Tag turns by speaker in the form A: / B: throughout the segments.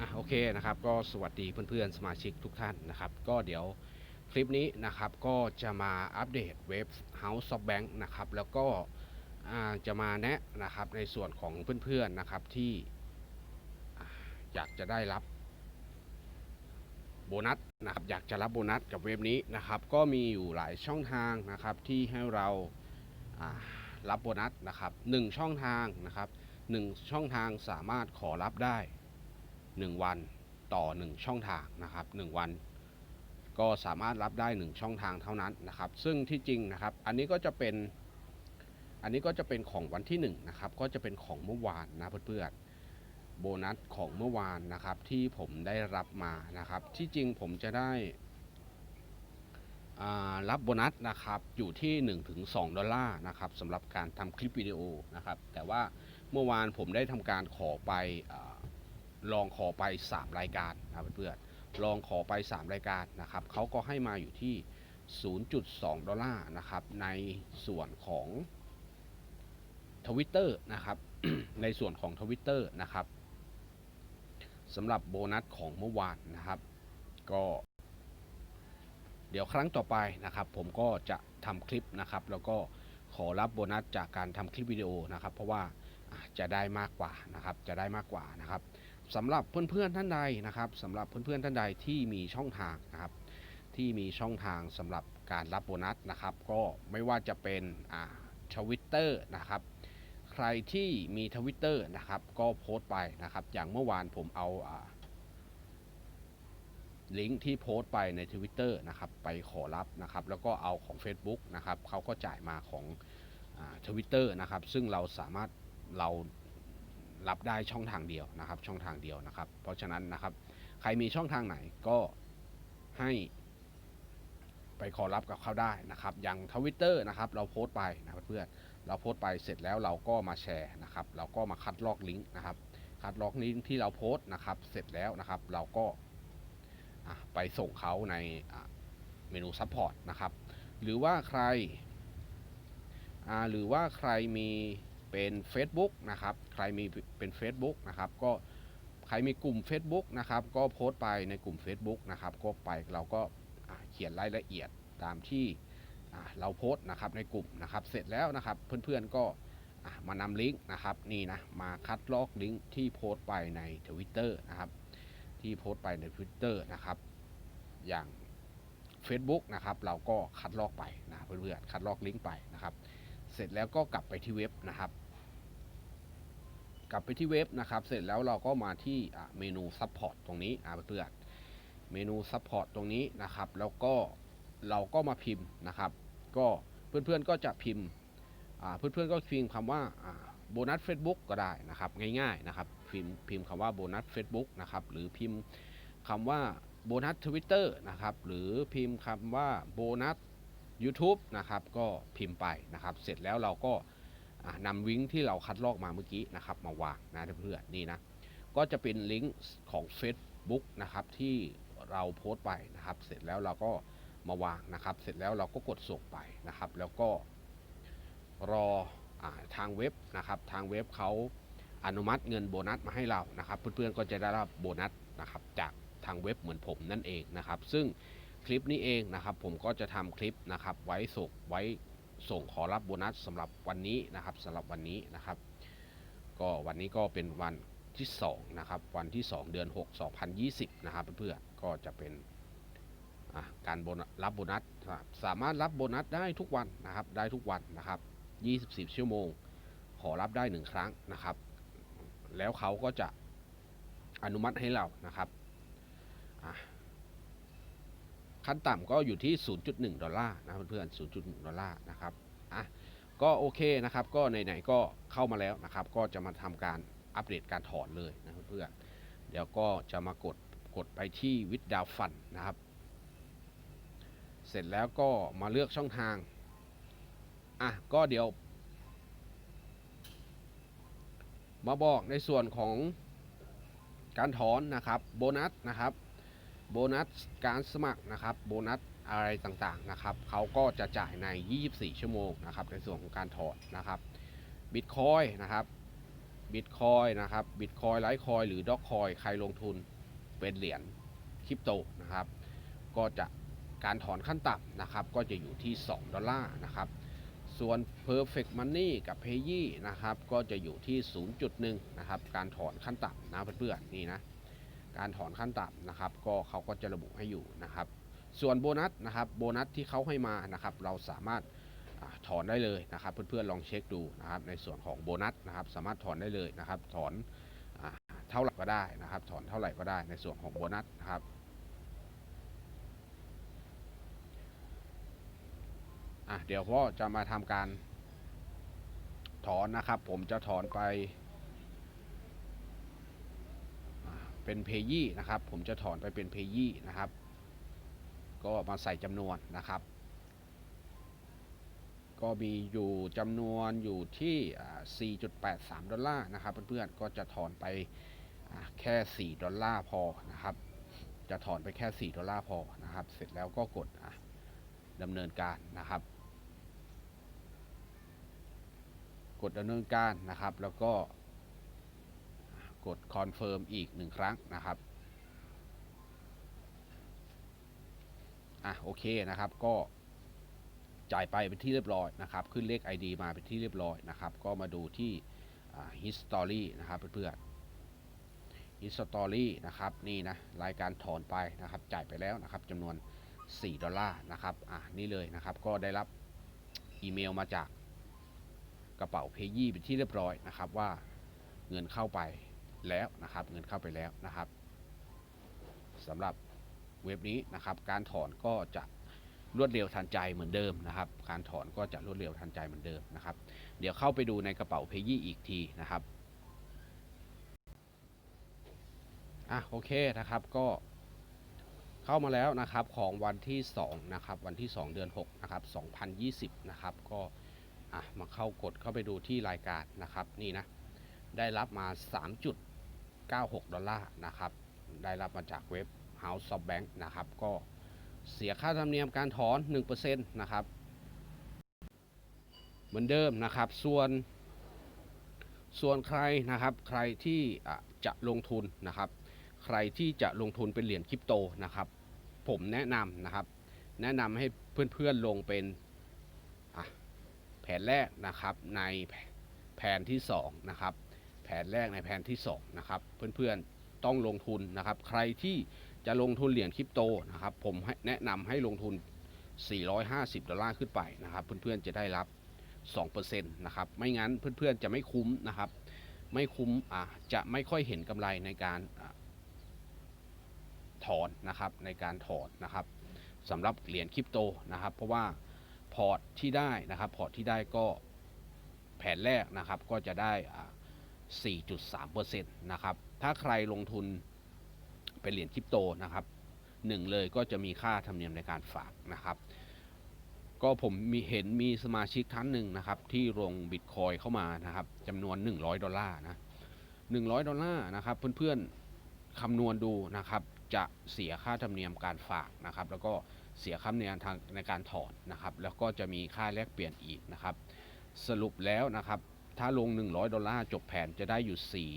A: อะโอเคนะครับก็สวัสดีเพื่อนๆ สมาชิกทุกท่านนะครับ ก็เดี๋ยวคลิปนี้นะครับก็จะมาอัปเดตเว็บ House of Bank นะครับแล้วก็จะมาแนะนะครับในส่วนของเพื่อนๆนะครับที่อยากจะได้รับโบนัสนะครับอยากจะรับโบนัสกับเว็บนี้นะครับก็มีอยู่หลายช่องทางนะครับที่ให้เราอ่ารับโบนัสนะครับหนึ่งช่องทางนะครับหนึ่งช่องทางสามารถขอรับได้ 1 วันต่อ 1 ช่องทางนะครับ 1 วัน ก็สามารถรับได้ 1 ช่องทางเท่านั้นนะครับ ซึ่งที่จริงนะครับ อันนี้ก็จะเป็น อันนี้ก็จะเป็นของวันที่1นะครับ ก็จะเป็นของเมื่อวานนะเพื่อนๆ โบนัสของเมื่อวานนะครับที่ผมได้รับมานะครับ ที่จริงผมจะได้รับโบนัสนะครับอยู่ที่ 1-2 ดอลลาร์นะครับสำหรับการทำคลิปวิดีโอนะครับ แต่ว่าเมื่อวานผมได้ทำการขอไปอ ลองขอไป 3 รายการนะเพื่อนๆลองขอไป 3 รายการนะครับเขาก็ให้มาอยู่ที่ 0.2 ดอลลาร์นะครับในส่วนของทวิตเตอร์นะครับในส่วนของทวิตเตอร์นะครับสำหรับโบนัสของเมื่อวานนะครับ ก็ เดี๋ยวครั้งต่อไปนะครับ ผมก็จะทำคลิปนะครับ แล้วก็ขอรับโบนัสจากการทำคลิปวิดีโอนะครับ เพราะว่าจะได้มากกว่านะครับ จะได้มากกว่านะครับ สำหรับเพื่อนๆท่านใดนะครับสำหรับเพื่อนๆท่านใดที่มีช่องทางนะครับที่มีช่องทางสำหรับการรับโบนัสนะครับ ก็ไม่ว่าจะเป็นอ่าทวิตเตอร์นะครับใครที่มีทวิตเตอร์นะครับก็โพสต์ไปนะครับ อย่างเมื่อวานผมเอาอ่าลิงก์ที่โพสต์ไปใน Twitter นะครับไปขอรับนะครับ แล้วก็เอาของ Facebook นะครับเขาก็จ่ายมาของทวิตเตอร์นะครับ ซึ่งเราสามารถเรา รับได้ช่องทางเดียวนะครับ ช่องทางเดียวนะครับ เพราะฉะนั้นนะครับ ใครมีช่องทางไหนก็ให้ไปขอรับกับเขาได้นะครับ อย่างทวิตเตอร์นะครับ เราโพสต์ไปนะเพื่อนเราโพสต์ไปเสร็จแล้วเราก็มาแชร์นะครับ เราก็มาคัดลอกลิงก์นะครับ คัดลอกลิงก์ที่เราโพสต์นะครับ เสร็จแล้วนะครับ เราก็ไปส่งเขาในเมนูซัพพอร์ตนะครับ หรือว่าใครหรือว่าใครมี เป็น Facebook นะครับ ใครมีเป็น Facebook นะครับ ก็ใครมีกลุ่ม Facebook นะครับ ก็โพสต์ไปในกลุ่ม Facebook นะครับ ก็ไปเราก็เขียนรายละเอียดตามที่เราโพสต์นะครับในกลุ่มนะครับ เสร็จแล้วนะครับ เพื่อนๆก็มานำลิงก์นะครับนี่นะมาคัดลอกลิงก์ที่โพสต์ไปใน Twitter นะครับ ที่โพสต์ไปใน Twitter นะครับ อย่าง Facebook นะครับ เราก็คัดลอกไปนะเพื่อนๆคัดลอกลิงก์ไปนะครับ เสร็จแล้วก็กลับไปที่เว็บนะครับ กลับไปที่เว็บนะครับ เสร็จแล้วเราก็มาที่เมนูซัพพอร์ตตรงนี้นะเพื่อนเมนูซัพพอร์ตตรงนี้นะครับ แล้วก็เราก็มาพิมพ์นะครับ ก็เพื่อนๆก็จะพิมพ์อ่าเพื่อนๆก็พิมพ์คำว่าโบนัส Facebook ก็ได้นะครับ ง่ายๆนะครับ พิมพ์พิมพ์คำว่าโบนัส Facebook นะครับ หรือพิมพ์คำว่าโบนัส Twitter นะครับ หรือพิมพ์คำว่าโบนัส YouTube นะครับ ก็พิมพ์ไปนะครับ เสร็จแล้วเราก็ นำลิงก์ที่เราคัดลอกมาเมื่อกี้นะครับ มาวางนะเพื่อนๆนี่นะก็จะเป็นลิงก์ของ Facebook นะครับที่เราโพสต์ไปนะครับ เสร็จแล้วเราก็มาวางนะครับ เสร็จแล้วเราก็กดส่งไปนะครับ แล้วก็รออาทางเว็บนะครับ ทางเว็บเขาอนุมัติเงินโบนัสมาให้เรานะครับ เพื่อนๆก็จะได้รับโบนัสนะครับจากทางเว็บเหมือนผมนั่นเองนะครับ ซึ่งคลิปนี้เองนะครับ ผมก็จะทำคลิปนะครับ ไว้ส่งไว้ ส่งขอรับโบนัสสำหรับวันนี้นะครับสำหรับวันนี้นะครับ ก็วันนี้ก็เป็นวันที่2นะครับวันที่ 2 เดือน 6 2020 นะครับเพื่อนๆก็จะเป็นการรับโบนัสสามารถรับโบนัสได้ทุกวันนะครับได้ทุกวันนะครับ 24 ชั่วโมง ขอรับได้ 1 ครั้งนะครับ แล้วเขาก็จะอนุมัติให้เรานะครับ ขั้นต่ำก็อยู่ที่ 0.1 ดอลลาร์นะเพื่อนๆ 0.1 ดอลลาร์นะครับอะก็โอเคนะครับ ก็ไหนๆก็เข้ามาแล้วนะครับ ก็จะมาทำการอัปเดตการถอนเลยนะเพื่อนๆเดี๋ยวก็จะมากดกดไปที่วิดดาวฟันนะครับ เสร็จแล้วก็มาเลือกช่องทางอะก็เดี๋ยว มาบอกในส่วนของการถอนนะครับ โบนัสนะครับ โบนัสการสมัครนะครับโบนัสอะไรต่างๆนะครับเขาก็จะจ่ายใน 24 ชั่วโมงนะครับในส่วนของการถอนนะครับบิตคอยนะครับบิตคอยนะครับบิตคอยไลท์คอยหรือด็อกคอยใครลงทุนเป็นเหรียญคริปโตนะครับ ก็จะการถอนขั้นต่ำนะครับ ก็จะอยู่ที่ 2 ดอลลาร์นะครับ ส่วน Perfect Money กับ p a y e นะครับ ก็จะอยู่ที่ 0.1 นะครับ การถอนขั้นต่ำนะเพื่อนๆนี่นะ การถอนขั้นต่ำนะครับ ก็เขาก็จะระบุให้อยู่นะครับ ส่วนโบนัสนะครับโบนัสที่เขาให้มานะครับ เราสามารถอถอนได้เลยนะครับ เพื่อนๆลองเช็คดูนะครับ ในส่วนของโบนัสนะครับ สามารถถอนได้เลยนะครับ ถอนอเท่าไหร่ก็ได้นะครับ ถอนเท่าไหร่ก็ได้ในส่วนของโบนัสนะครับ่ะเดี๋ยวพ่อจะมาทำการถอนนะครับ ผมจะถอนไปอ่า เป็นเพยี่นะครับ ผมจะถอนไปเป็นเพยี่นะครับ ก็มาใส่จำนวนนะครับ ก็มีอยู่จำนวนอยู่ที่ 4.83 ดอลลาร์นะครับ เพื่อนๆ ก็จะถอนไปแค่ 4 ดอลลาร์พอนะครับ จะถอนไปแค่ 4 ดอลลาร์พอนะครับ เสร็จแล้วก็กดดำเนินการนะครับกดดำเนินการนะครับ แล้วก็ กดคอนเฟิร์มอีกหนึ่งครั้งนะครับอะโอเคนะครับก็จ่ายไปเป็นที่เรียบร้อยนะครับ ขึ้นเลข ID มาเป็นที่เรียบร้อยนะครับ ก็มาดูที่ history นะครับเพื่อนๆ history นะครับนี่นะรายการถอนไปนะครับจ่ายไปแล้วนะครับจำนวน 4 ดอลลาร์นะครับอะนี่เลยนะครับก็ได้รับอีเมลมาจากกระเป๋าเพยี่เป็นที่เรียบร้อยนะครับว่าเงินเข้าไป แล้วนะครับ เงินเข้าไปแล้วนะครับสำหรับเว็บนี้นะครับ การถอนก็จะรวดเร็วทันใจเหมือนเดิมนะครับ การถอนก็จะรวดเร็วทันใจเหมือนเดิมนะครับ เดี๋ยวเข้าไปดูในกระเป๋าเพยี่อีกทีนะครับอะโอเคนะครับก็เข้ามาแล้วนะครับของวันที่2นะครับวันที่ 2 เดือน6นะครับ2020นะครับก็อะมาเข้ากดเข้าไปดูที่รายการนะครับนี่นะได้รับมา3.96ด 96 ดอลลาร์นะครับ ได้รับมาจากเว็บ House of Bank นะครับ ก็เสียค่าธรรมเนียมการถอน 1%นะครับ เหมือนเดิมนะครับ ส่วน ส่วนใครนะครับ ใครที่ะจะลงทุนนะครับ ใครที่จะลงทุนเป็นเหรียญคริปโตนะครับ ผมแนะนำนะครับ แนะนำให้เพื่อนๆลงเป็นแผนแรกนะครับในแผนที่ 2 นะครับ ผนแรกในแผนที่2นะครับเพื่อนๆต้องลงทุนนะครับ ใครที่จะลงทุนเหรียญคริปโตนะครับ ผมให้แนะนำให้ลงทุน 450 ดอลลาร์ขึ้นไปนะครับ เพื่อนๆจะได้รับ 2%นะครับ ไม่งั้นเพื่อนๆจะไม่คุ้มนะครับ ไม่คุ้มอะจะไม่ค่อยเห็นกำไรในการอถอนนะครับในการถอนนะครับสำหรับเหรียญคริปโตนะครับ เพราะว่าพอร์ตที่ได้นะครับ พอร์ตที่ได้ก็แผนแรกนะครับก็จะได้อ่า 4.3%นะครับ ถ้าใครลงทุนเป็นเหรียญคริปโตนะครับหนึ่งเลยก็จะมีค่าธรรมเนียมในการฝากนะครับ ก็ผมมีเห็นมีสมาชิกท่านหนึ่งนะครับ ที่ลงบิตคอยเข้ามานะครับจำนวน 100 ดอลลาร์นะ100 ดอลลาร์นะครับ เพื่อนๆคำนวณดูนะครับ จะเสียค่าธรรมเนียมการฝากนะครับ แล้วก็เสียค่าธรรมเนียมทางในการถอนนะครับ แล้วก็จะมีค่าแลกเปลี่ยนอีกนะครับ สรุปแล้วนะครับ ถ้าลง 100 ดอลลาร์จบแผนจะได้อยู่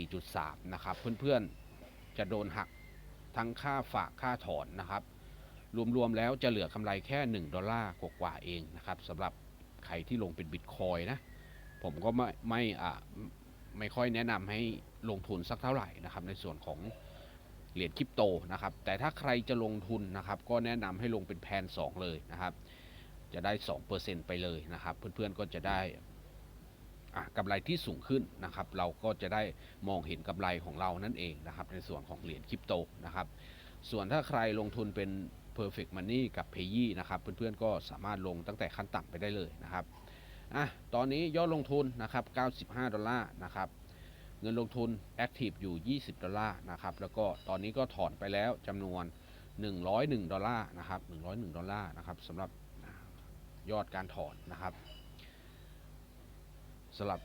A: 4 4.3 นะครับ เพื่อนๆ จะโดนหักทั้งค่าฝากค่าถอนนะครับ รวมๆ แล้วจะเหลือกำไรแค่ 1 ดอลลาร์กว่าๆเองนะครับสำหรับใครที่ลงเป็นบิตคอยนะ ผมก็ไม่ไม่อ่าไม่ค่อยแนะนำให้ลงทุนสักเท่าไหร่นะครับ ในส่วนของเหรียญคริปโตนะครับ แต่ถ้าใครจะลงทุนนะครับ ก็แนะนำให้ลงเป็นแพน 2 เลยนะครับ จะได้ 2%ไปเลยนะครับ เพื่อนๆก็จะได้ กำไรที่สูงขึ้นนะครับ เราก็จะได้มองเห็นกำไรของเรานั่นเองนะครับ ในส่วนของเหรียญคริปโตนะครับ ส่วนถ้าใครลงทุนเป็น perfect money กับ p a y e นะครับเพื่อนๆก็สามารถลงตั้งแต่ขั้นต่ำไปได้เลยนะครับอะตอนนี้ยอดลงทุนนะครับ95 ดอลลาร์นะครับเงินลงทุน Active อยู่ 20 ดอลลาร์นะครับแล้วก็ตอนนี้ก็ถอนไปแล้วจำนวน 101 ดอลลาร์นะครับ101 ดอลลาร์นะครับสำหรับยอดการถอนนะครับ สำหรับ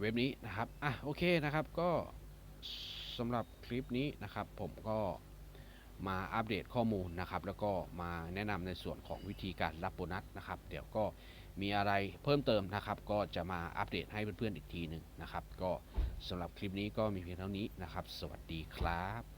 A: เว็บนี้นะครับอะโอเคนะครับก็สำหรับคลิปนี้นะครับผมก็มาอัปเดตข้อมูลนะครับ แล้วก็มาแนะนำในส่วนของวิธีการรับโบนัสนะครับ เดี๋ยวก็มีอะไรเพิ่มเติมนะครับ ก็จะมาอัปเดตให้เพื่อนๆอีกทีหนึ่งนะครับ ก็สำหรับคลิปนี้ก็มีเพียงเท่านี้นะครับ สวัสดีครับ